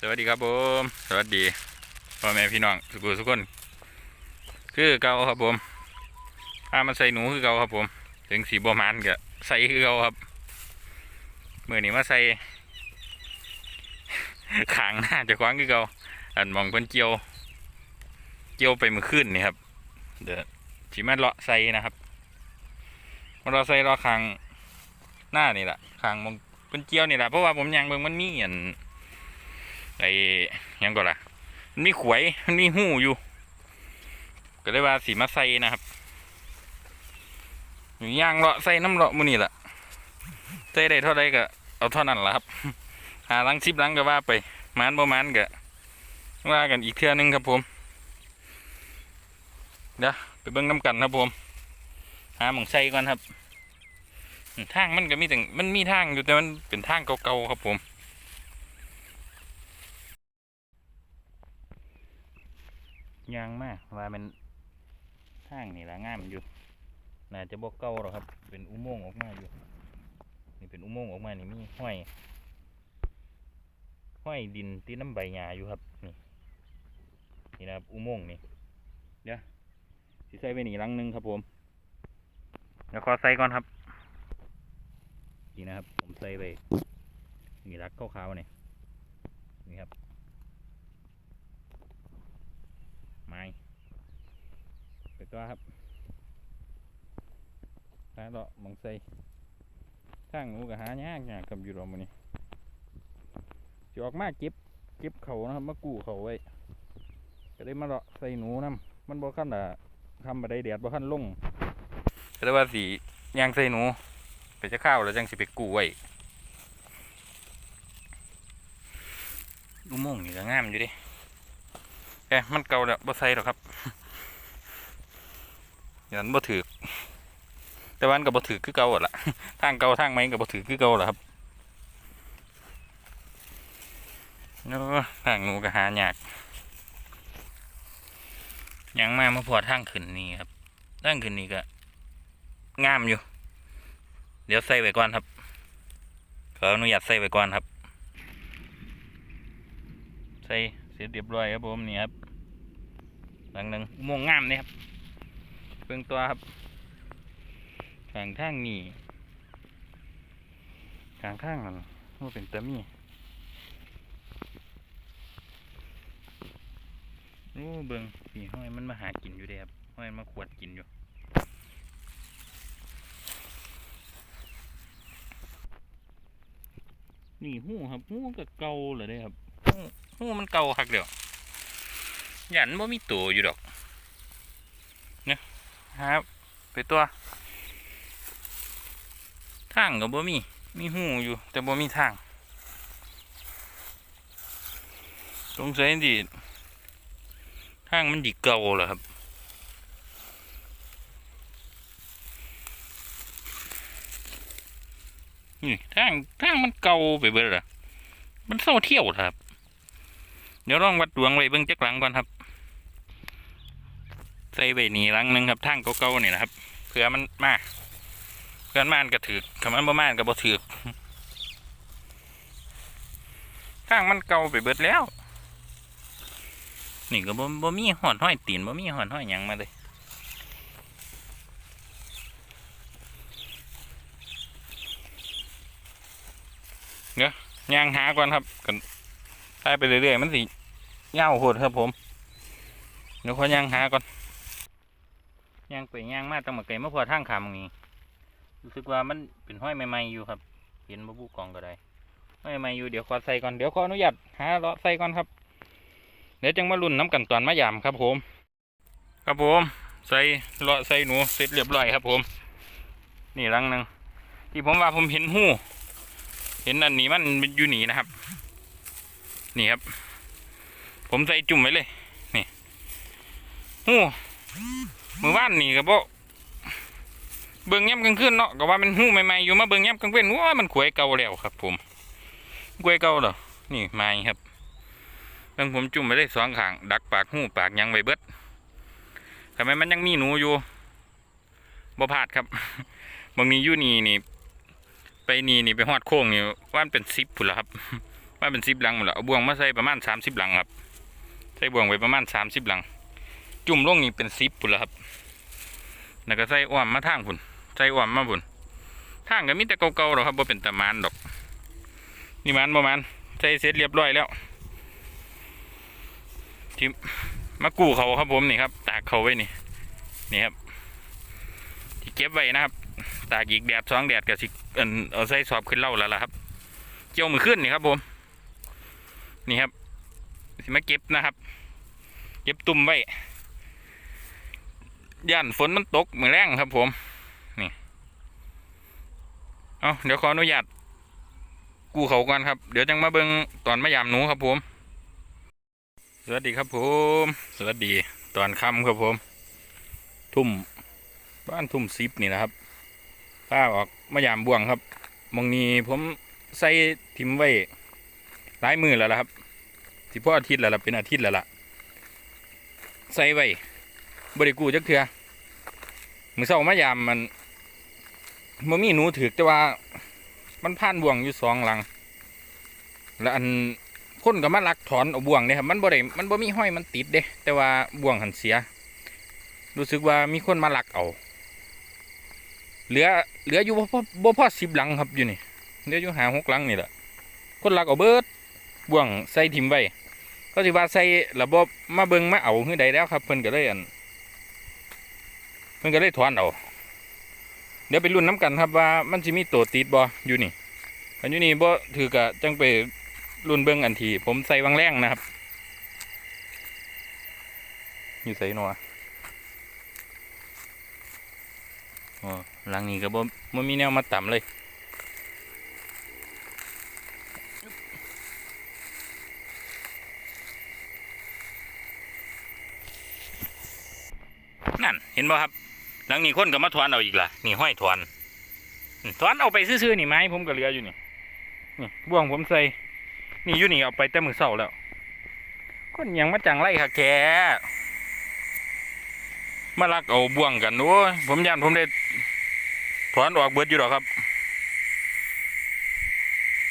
สวัสดีครับผมสวัสดีพ่อแม่พี่น้องสุขุทุกคน คือเก่าครับผมพามาใส่หนูคือเก่าครับผม ถึงสีบัวมันก็ใส่คือเก่าครับเมื่อนี้มาใส่ขางหน้าจะคว้างคือเก่าอันมองเพิ่นเจียว เจียวไปมือขึ้นนี่ครับ เดี๋ยวสีมาเลาะใส่นะครับมาเลาะใส่เลาะคางหน้านี่แหละคางมองเพิ่นเจียวนี่แหละเพราะว่าผมยังเบิ่งมันมีอัน ไอ้ยังก่อนล่ะมันมีขวยมันมีหูอยู่ ก็เลยว่าสีมาใส่นะครับอยู่ย่างเลาะใส่น้ำเลาะมือนี่แหละใส่ได้เท่าไรก็เอาเท่านั้นแหละครับหาลังซิบลังก็ว่าไปมานบ่มานก็ว่ากันอีกเทื่อนึงครับผมเดี๋ยวไปเบิ่งน้ำกันครับผม หาหมองใส่ก่อนครับทางมันก็มีแต่มันมีทางอยู่แต่มันเป็นทางเก่าๆครับผม ยางมากว่ามันทางนี่ละง่ามอยู่น่าจะบอกเก่าหรอกครับ เป็นอุโมงค์ออกมาอยู่ นี่เป็นอุโมงค์ออกมานี่มีห้อยห้อยดินที่น้ำใบหญ้าอยู่ครับนี่นี่นะครับอุโมงค์นี่เดี๋ยวสิใส่ไปหนี่หลังนึงครับผมเดี๋ยวขอใส่ก่อนครับนี่นะครับ ผมใส่ไปนี่รักขาวๆนี่นี่ครับ ไม้ไปตัวครับหาเลาะมองใส่ทางหนูก็หายากยากกับอยู่รอมื้อนี้จะออกมาเก็บเก็บเขานะครับมากู้เขาไว้ก็ได้มาเลาะใส่หนูนํมันบ่คันละทำมาได้แดดบ่คันลงก็ได้ว่าสียางใส่หนู ไปจะข้าวแล้วจังสิไปกู้ไว้ดูโมงค์นี่ก็งามอยู่ดิ แกมันเก่าแล้วบ่ใส่หรอกครับอย่างนั้นบ่ถือแต่วันก็บ่ถือคือเก่าหมดละทางเก่าทางใหม่ก็บ่ถือคือเก่าหรอครับเนาะทางหนูก็หายากยังมามาพอทางขึ้นนี่ครับทางขึ้นนี่ก็งามอยู่ เดี๋ยวใส่ไว้ก่อนครับขออนุญาตใส่ไว้ก่อนครับ ใส่ ร็จเรียบร้อยครับผมนี่ครับหลังหนึ่งอุโมงงามนี่ครับเบื้องตัวครับทางทางนี่ทางข้างมันว่าเป็นตะมีโอ้เบิ่งนี่ห้อยมันมาหากินอยู่เด้ครับห้อยมาขวดกินอยู่นี่หูครับหูก็เกาเลยเด้ครับ หูหูมันเก่าคักเดียวหยันว่ามีตัวอยู่ดอกเนี่ยครับ ไปตัวทางกับบ่มี มีหูอยู่ แต่บ่มีทางสงสัยดิทางมันดีเก่าเหรอครับนี่ทางทางมันเก่าไปเบิดเหรอมันเศร้าเที่ยวครับ เดี๋ยวลองวัดดวงไว้เบิ่งจักหลังก่อนครับ ใส่ใบนี้หลังหนึงครับทางเก่าๆนี่นะครับเผื่อมันมาเพื่อนมานก็ถือคำมันบ่มานก็บ่ถือทางมันเก่าไปเบิดแล้ว นี่ก็บ่บ่มีหอนห้อยตีนบ่มีหอนห้อยหยังมาเลยเดี๋ยยางหาก่อนครับกัน ไปไปเรื่อยๆมันสิเงาโหดครับผมเดี๋ยวขอย่างหาก่อนย่างไปย่างมาตั้งมาไกลมาพอทางขามนี้รู้สึกว่ามันเป็นห้อยใหม่ๆอยู่ครับ เห็นบ่บุกองก็ได้ห้อยใหม่ๆอยู่เดี๋ยวขอใส่ก่อนเดี๋ยวขออนุญาตหาเลาะใส่ก่อนครับเดี๋ยวจังมาลุ่นน้ำกันตอนมายามครับผม ครับผม ใส่เลาะใส่หนูเสร็จเรียบร้อยครับผม นี่รังหนึ่งที่ผมว่าผมเห็นหู้ เห็นอันนี้มันอยู่หนีนะครับ นี่ครับ ผมใส่จุ่มไว้เลย นี่หูมือว่านนี่ก็บ่เบิ่งย่ำกลางคืนเนาะก็ว่ามันหูใหม่ๆอยู่มาเบิ่งย่ำกลางเว้นว้ามันขวยเก่าแล้วครับ ผมขวยเก่าเหรอนี่ไม้ครับเบิ่งผมจุ่มไว้เลยสองขางดักปากหูปากยังไว้เบิดทำไมมันยังมีหนูอยู่บ่พลาดครับบางนี้ยู่นี่นี่ ไปนี่นี่ไปฮอดโค้งนี่ว่านเป็นซิปพุ่นละครับ มาเป็นสิบหลังหมดแล้วเอาบ่วงมาใส่ประมาณสามสิบหลังครับ ใส่บ่วงไว้ประมาณสามสิบหลัง จุ่มลงนี่เป็นสิบปุ่นแล้วครับ แล้วก็ใส่อ้อมมาทางพุ่นใส่อ้อมมาพุ่นทางก็มีแต่เก่าๆหรอกครับบ่เป็นตะมานดอก นี่มันประมาณใส่เสร็จเรียบร้อยแล้วที่มากู้เขาครับผมนี่ครับ ตากเขาไว้นี่ นี่ครับที่เก็บไว้นะครับ ตากอีกแดดสองแดดก็สิเอิ่นเอาใส่สอบขึ้นเล่าแล้วล่ะครับเกี่ยวมือขึ้นนี่ครับผม นี่ครับสิมาเก็บนะครับ เก็บตุ่มไว้ย่านฝนมันตกเหมือแรงครับ ผม นี่ เอาเดี๋ยวขออนุญาตกูเขาก่อนครับ เดี๋ยวจังมาเบิงตอนมายามหนูครับผม สวัสดีครับผม สวัสดีตอนค่ำครับผม ทุ่มบ้านทุ่มซิปนี่นะครับป้าออกมายามบ่วงครับมองนี้ผมใส่ทิมไว้ หลายมือแล้วล่ะครับที่พ่ออาทิตย์แล้วล่ะเป็นอาทิตย์แล้วล่ะใส่ไว้บริกูจักเถื่อมือเศร้ามายามมันมันมีหนูถือแต่ว่ามันผ่านบ่วงอยู่สองหลัง แล้วอันคนก็มาลักถอนเอาบ่วงเนี่ยครับมันบ่ได้มันบ่มีห้อยมันติดเด้ แต่ว่าบ่วงหันเสีย รู้สึกว่ามีคนมาลักเอา เหลือเหลืออยู่บ่พอบ่พอสิบหลังครับอยู่นี่เหลืออยู่หาหกหลังนี่แหละคนลักเอาเบิด บ่วงใส่ทิมไว้ก็สิว่าใส่ระบบมาเบิงมาเอาหื้อใดแล้วครับเพิ่นก็เลยอันเพิ่นก็เลยถอนเอาเดี๋ยวไปรุ่นน้ำกันครับว่ามันจะมีตัวติดบ่อยู่นี่อันอยู่นี่บ่ถือกะจังไปรุ่นเบิ้งอันทีผมใส่วังแรงนะครับ อยู่ใส่หนัวอ๋อหลังนี้ก็บ่บ่มีแนวมาต่ำเลย นั่นเห็นบ่ครับ หลังนี้คนก็มาถอนเอาอีกล่ะนี่ห้อยถอนถอนเอาไปซื่อๆนี่ไม้ผมก็เหลืออยู่นี่นี่บ่วงผมใส่นี่อยู่นี่เอาไปแต่มือเสาแล้วคนยังมาจังไรค่ะแกมาลักเอาบ่วงกันโอ้ผมยันผมได้ถอนออกเบิดอยู่หรอครับ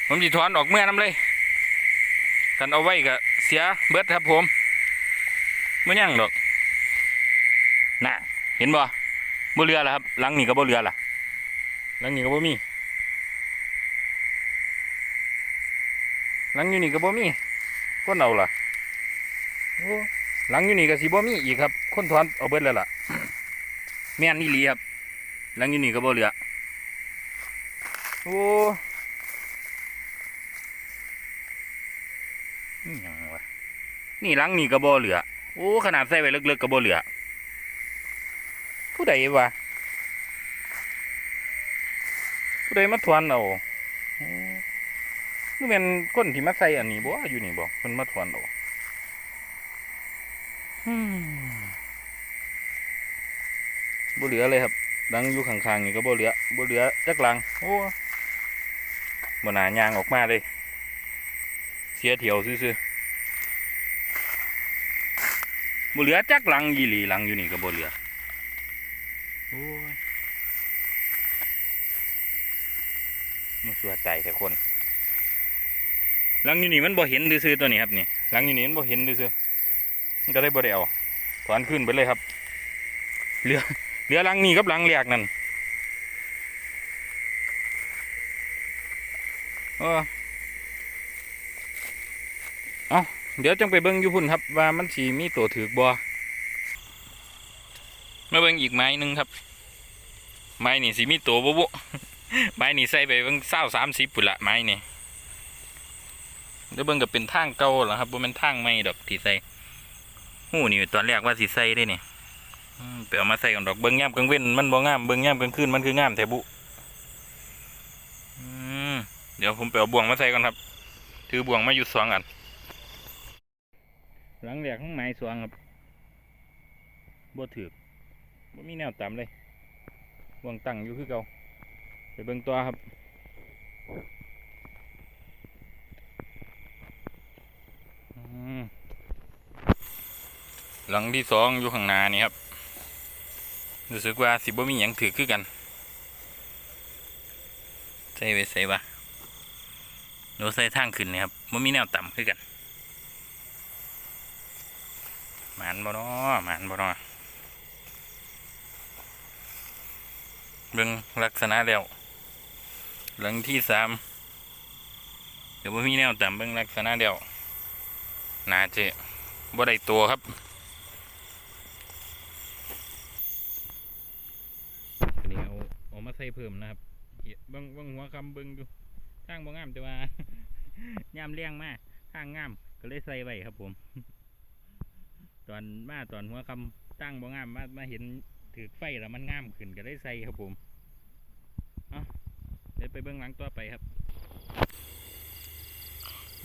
ผมจะถอนออกเมื่อน้ำเลยกันเอาไว้ก็เสียเบิดครับผมไม่ยั่งดอก เห็นบ่บ่เรือแล้วครับหลังนี่ก็บ่เรือล่ะหลังนี่ก็บ่มีหลังอยู่นี่ก็บ่มีคนเอาล่ะโอ้หลังอยู่นี่ก็สิบ่มีอีกครับ คนถอนเอาเบิดแล้วล่ะ แม่นนี่ลีครับหลังอยู่นี่ก็บ่เหลือโอ้นี่หยังวะนี่หลังนี่ก็บ่เหลือโอ้ขนาดใส่ไว้ลึกๆก็บ่เหลือ ผู้ใดวะผู้ใดมาทวนเอานี่เป็นคนที่มาใส่อันนี้บ่อยู่นี่บ่มันมาทวนเอาอืมบ่เหลือเลยครับดังอยู่ข้างๆนี่ก็บ่เหลือบ่เหลือจักหลังโอ้บ่นายางออกมาเลย เสียเทียวซื่อๆบ่เหลือจักหลังยีหลีหลังอยู่นี่ก็บ่เหลือ มาสัวใจแต่คนหลังอยู่นี่มันบ่เห็นซื่อตัวนี้ครับนี่หลังอยู่นี่มันบ่เห็นซื่อมันก็เลยบ่ได้เอาถอนขึ้นไปเลยครับ เหลือเหลือหลังนี้กับหลังแรกนั่นเออเอาเดี๋ยวจังไปเบิ่งอยู่พุ่นครับ ว่ามันสีมีตัวถือกบ่ มาเบิ่งอีกไม้หนึ่งครับ ไม้นี่สิมีตัวบุบุไม้นี่ใส่ไปเบิ่งเศร้าสามสิบปุ่นละไม้นี่เดี๋ยวเบิ่งกับเป็นทางเก่าเหรอครับบ่เป็นทางใหม่ดอกที่ใส่หูนี่ตอนแรกว่าสิใส่ได้นี่อืมไปเอามาใส่กันดอกเบิ่งย่ำกลางเว้นมันบ่งามเบิ่งย่ำกลางคืนมันคืองามแทบุเดี๋ยวผมไปเอาบ่วงมาใส่ก่อนครับ ถือบ่วงมาอยู่สองอัน หลังแรกของไม้สวงครับบ่ถือ บ่มีแนวต่ำเลยวงตั้งอยู่คือเก่าไปเบิ่งตัวครับหลังที่สองอยู่ข้างหน้านี่ครับรู้สึกว่าสิบ่มีหยังถือคือกันใส่ไว้ใส่บ่าดูใส่ทางขึ้นนี่ครับมันมีแนวต่ำขึ้นกันหมันบ่นาหมันบ่นา เบิ่งลักษณะแล้ว หลังที่สามเดี๋ยวบ่มีแนวต่ำเบิ่งลักษณะเดียวน่าจบ่ได้ตัวครับอันนี้เอาเอามาใส่เพิ่มนะครับเหี้ยเบิ่งเบิ่งหัวคำเบิ่งอยู่ทางบ่งามแต่ว่ายามเลี้ยงมาทางงามก็เลยใส่ไว้ครับผม ตอนมาตอนหัวคำตั้งบ่งามมามาเห็น ถือไฟแล้วมันงามขึ้นก็เลยใส่ครับผมเอาเดี๋ยวไปเบิ่งหลังต่อไปครับ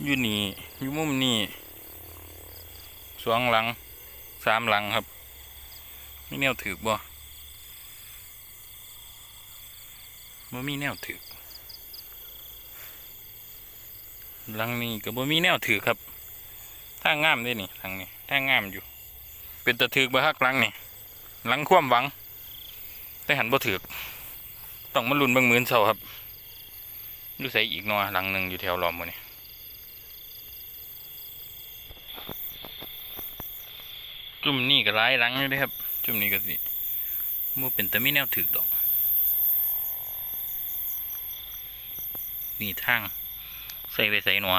อยู่นี่อยู่มุมนี่สองหลังสามหลังครับไม่แนวถือบ่บ่มีแนวถือหลังนี้ก็บ่มีแนวถือครับทางงามด้นี่ทางนี้ทางงามอยู่ เป็นตะถือบ่ฮักหลังนี่ หลังความหวัง แต่หันบ่ถือต้องมาลุนเบิ่งมื้อเช้าครับดูใส่อีกหนอหลังหนึ่งอยู่แถวลอมหมื้นี่จุ่มนี่ก็หลายหลังเด้ครับ จุ่มนี่ก็สิบ่เป็นแต่ไมีแนวถือดอก นี่ทางใส่ไปใส่หนัว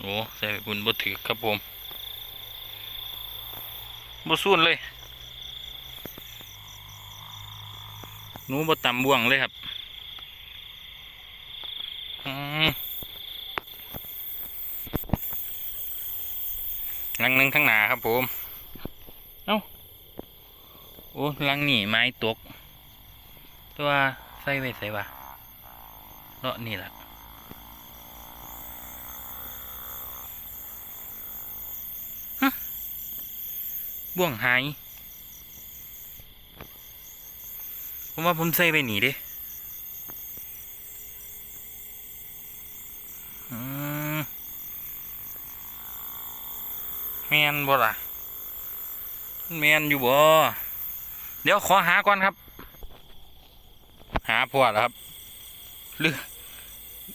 โอ้ใส่ไปบุญบ่ถือครับผม บ่ส่นเลย หนูบ่ตำบ่วงเลยครับอืมลังนึงทั้งหนาครับผม เอ้า โอ้ลังหนีไม้ตก ตัวใส่ไว้ใส่วะเลาะนี่แหละ บ่วงหาย ผมว่าผมใส่ไปหนีเด้อืมแมนบ่ล่ะแมนอยู่บ่เดี๋ยวขอหาก่อนครับ หาพวดครับหรือ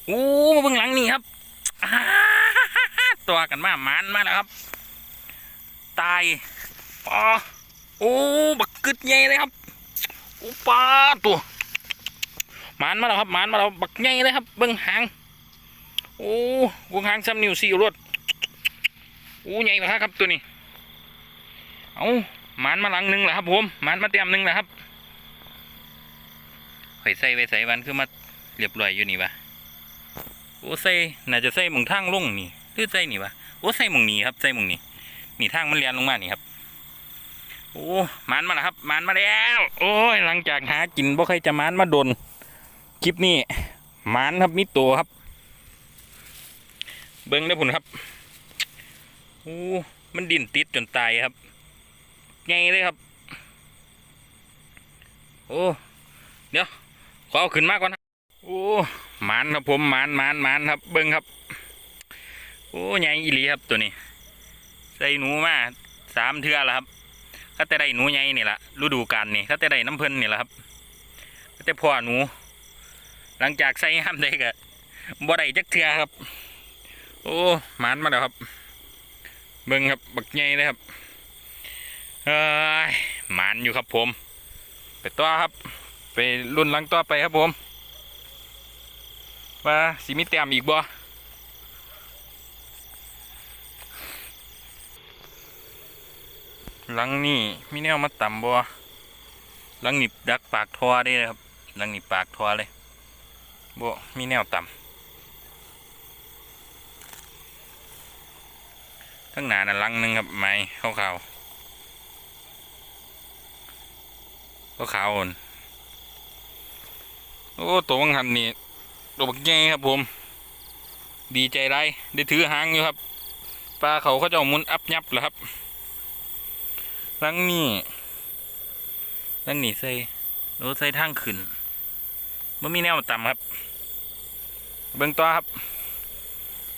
อู้มาเบื้องหลังนี่ครับตัวกันมาหมันมาแล้วครับ ตาย โอ้บักกึดใหญ่เลยครับโอ้ปลาตัวหมันมาแล้วครับหมันมาแล้วบักใหญ่เลยครับ เบื้งหางโอ้วงหางซ้ำนิ้วสี่รวดโอ้ใหญ่เลยครับตัวนี้เอาหมันมาหลังหนึ่งแล้วครับผมหมันมาเตรียมหนึ่งแล้วครับข่อยใส่ไว้ใส่วันคือมาเรียบร้อยอยู่นี่วะโอ้ใส่น่าจะใส่หมองทางลงนี่หรือใส่นี่วะโอ้ใส่หมองนี้ครับใส่หมองนี้นี่ทางมันเลียนลงมานี่ครับ โอ้มันมาแล้วครับมันมาแล้ว โอ้ยหลังจากหากินบ่ใครจะมันมาโดนคลิปนี้มันครับมีตัวครับ เบิ้งได้ผลครับโอ้มันดิ่นติดจนตายครับไงเลยครับ โอ้ขอเอาขึ้นมากก่อนโอ้มานครับผมมานมานมานครับ เบิ้งครับ โอ้ใหญ่อีหลีครับตัวนี้ ใส่หนูมาสามเทือแล้วครับ ก็แต่ได้หนูใหญ่นี่แหละฤดูกาลนี่ก็แต่ได้น้ำเพิ่นนี่แหละครับก็แต่พ่อหนู หลังจากใส่ห้ามได้ก็บ่ได้จักเทือครับ โอ้หมานมาแล้วครับ เบิ้งครับบักใหญ่เลยครับเอ้ยหมานอยู่ครับผม ไปต่อครับ ไปรุ่นหลังต่อไปครับผม ว่าสิมีแต้มอีกบ่ หลังนี่มีแนวมาต่ำบ่หลังนี่ดักปากทอได้เลยครับหลังนี่ปากทอเลยบ่มีแนวต่ำทั้งหนาน่ะลังหนึงครับไม้ขาวขาวขาวขาวอ่อนโอ้ตัววังหันนี่ตัวบักใหญ่ครับผม ดีใจไรได้ถือหางอยู่ครับปลาเขาเขาจะเอามุนอับยับเหรอครับ ลังนี้หลังนี้ใส่โน้ใส่ทางขึ้นมันมีแนวต่ำครับ เบื้องต่อครับ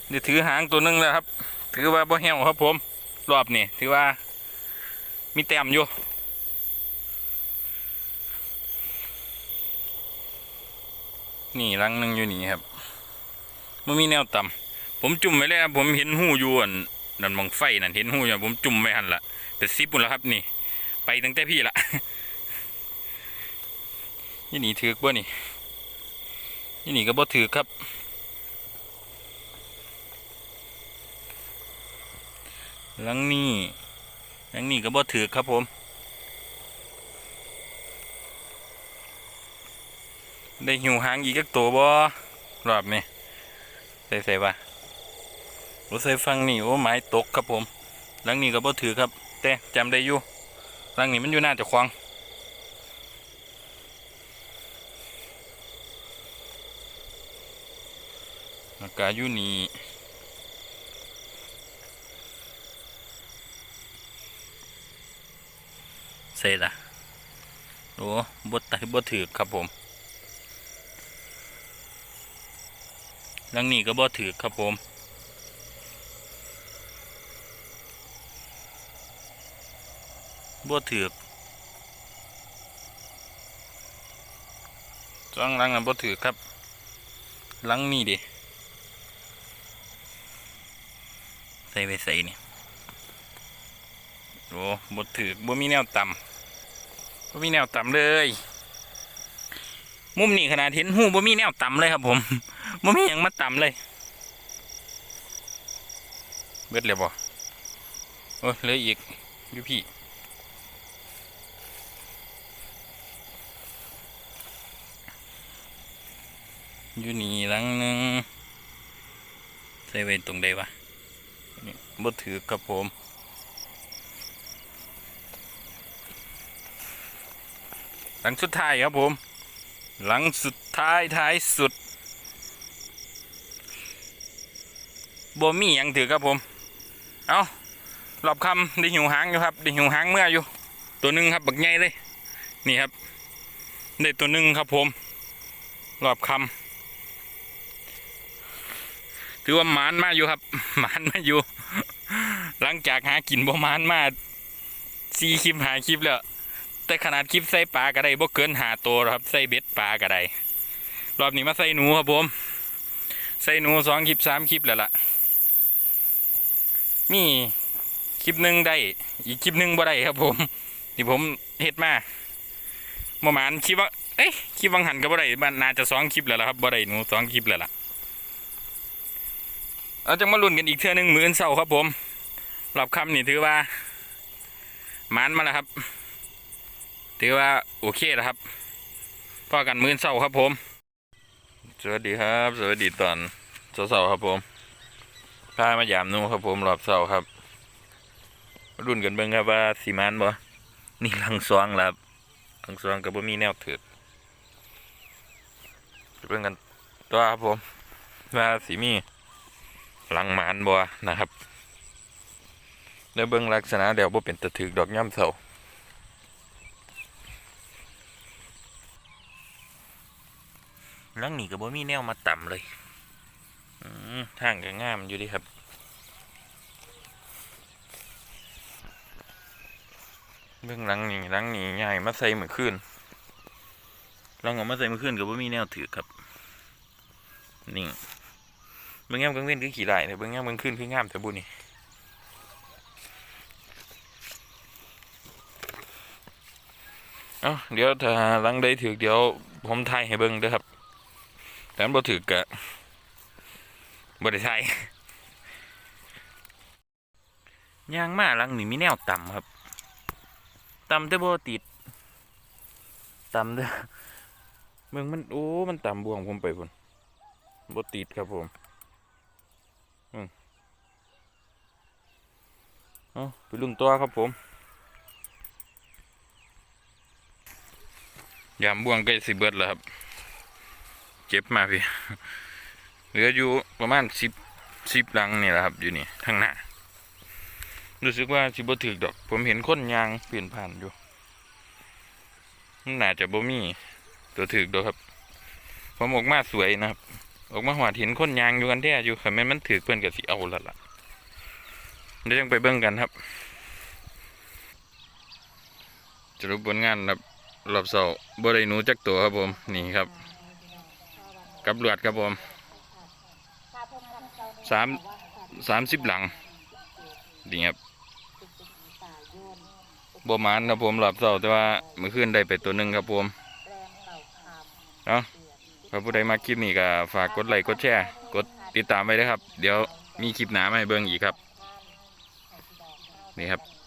เดี๋ยวถือหางตัวหนึงแล้วครับ ถือว่าบ่เหี่ยวครับผม รอบนี้ถือว่า มีแต้มอยู่นี่รังหนึงอยู่นี่ครับมันมีแนวต่ำผมจุ่มไว้แล้วผมเห็นหูอยู่อัน นั่นมองไฟนั่นเห็นหูอยู่ผมจุ่มไว้หันละแต่ซิปหมดแล้วครับนี่ ไปตั้งแต่พี่ละยี่หนีถือกบ่นี่ยี่นี่ก็บ่ถือครับ หลังนี้หลังนี้ก็บ่ถือครับผมได้หิวหางอีกจักตัวบ่รอบนี้ใส่ใส่ปะ รถใส่ฟังนี่โอ้ไม้ตกครับผมหลังนี้ก็บ่ถือครับ แต่จำได้อยู่หลังนี้มันอยู่หน้าจะควางอากาศอยู่นี่เสร็จละโอ้บดไตบดถือครับผมหลังนี้ก็บ่ถือครับผม บ่ถือกจ้องหลังนั้นบ่ถือครับหลังนี้ดิใส่ไปใส่นี่โอ้บ่ถือกบ่มีแนวต่ำบ่มีแนวต่ำเลย มุมนี้ขนาดเห็นหูบ่มีแนวต่ำเลยครับผมบ่มีหยังมาต่ำเลย เบิดเลยบ่โอ้เลยอีกอยู่พี่ อยู่นี่หลังนึงใส่ไว้ตรงใดวะบ่ถือครับผมหลังสุดท้ายครับผม หลังสุดท้ายท้ายสุดบ่มีหยังถือครับผม เอารอบคำด้หิวหางอยู่ครับด้หิวหางเมื่ออยู่ ตัวหนึ่งครับบักใหญ่เลย นี่ครับ ได้ตัวหนึ่งครับผมรอบคำ ถือว่าหมานมาอยู่ครับหมานมาอยู่ หลังจากหากินบ่หมานมาสี่คลิปหาคลิปแล้วแต่ขนาดคลิปใส่ปลาก็ได้บ่เกินหาตัวครับใส่เบ็ดปลาก็ได้รอบนี้มาใส่หนูครับผมใส่หนูสองคลิปสามคลิปแล้วล่ะ มีคลิปหนึ่งได้ อีกคลิปหนึ่งบ่ได้ครับผมที่ผมเฮ็ดมาประมาณคิดว่าเอ้ยคลิปวังหันก็บ่ได้บ้านน่าจะสองคลิปแล้วล่ะครับบ่ได้หนูสองคลิปแล้วล่ะ เอาจะมาลุ้นกันอีกเทื่อหนึงมืออนเสาครับผมรอบค่ำนี่ถือว่ามานมาแล้วครับ ถือว่าโอเคแล้วครับพอกันมืออนเสาครับผม สวัสดีครับ สวัสดีตอนเสาครับผมพามายามนูครับผมรอบเสาครับรุ่นกันเบิ่งครับว่าสีมันบ่นี่ลังซองครับลังซองกับบ่มีแนวถือกไปเบิ่งกันตัวครับผมว่าสีมี หลังหมานบ่นะครับแล้วเบิ่งลักษณะเดี๋ยวบ่เป็นตะถือดอกย่ำเสาหลังนี้ก็บ่มีแนวมาต่ำเลยทางก็งามอยู่ดีครับเบื้องหลังนี่หลังนี่ใหญ่มาใส่มือนขึ้นลองเออกมาใส่มือนขึ้นกับว่ามีแนวถือครับนี่ เบื้องงามกลางเว้นคือขี่ไหลแต่เบื้องงามกลางคืนคืองามแต่บุนี่เอาเดี๋ยวถ้าลังได้ถือเดี๋ยวผมถ่ายให้เบิ้งเด้อครับแต่มันบ่ถือกะบ่ได้ถ่ายยางมาลังนี่มีแนวต่ำครับ ต่ำแต่บ่ติด ต่ำเด้อเมืองมันโอ้ มันต่ำบวงผมไปพุ่นบ่ติดครับผม เอาไปลุ่นตัวครับผมยามบ่วงใกล้สิเบิดแล้วครับ เจ็บมาพี่ เหลืออยู่ประมาณสิบสิบลังนี่แหละครับ อยู่นี่ข้างหน้า รู้สึกว่าสิบ่ถึกดอก ผมเห็นคนยางเปลี่ยนผ่านอยู่มันน่าจะบ่มี ตัวถึกดอกครับ ผมออกมาสวยนะครับ ออกมาหวาดเห็นคนยางอยู่กันแท้อยู่ค่ะแม่นมันถึกเพื่อนกับสิเอาละล่ะ เดี๋ยวยังไปเบิ่งกันครับจะรูปผลงานครับรอบเสาบ่ได้หนูจักตัวครับผมนี่ครับ กับเลือดครับผมสามสามสิบหลังดีครับบมานครับผมหลับเศร้าแต่ว่าเมื่อคืนได้ไปตัวหนึ่งครับผมเนาะถ้าผู้ใดมาคลิปนี้ก็ฝากกดไลค์กดแชร์กดติดตามไว้ด้วยครับ เดี๋ยวมีคลิปหนามาให้เบิ่งอีกครับ นี่ครับ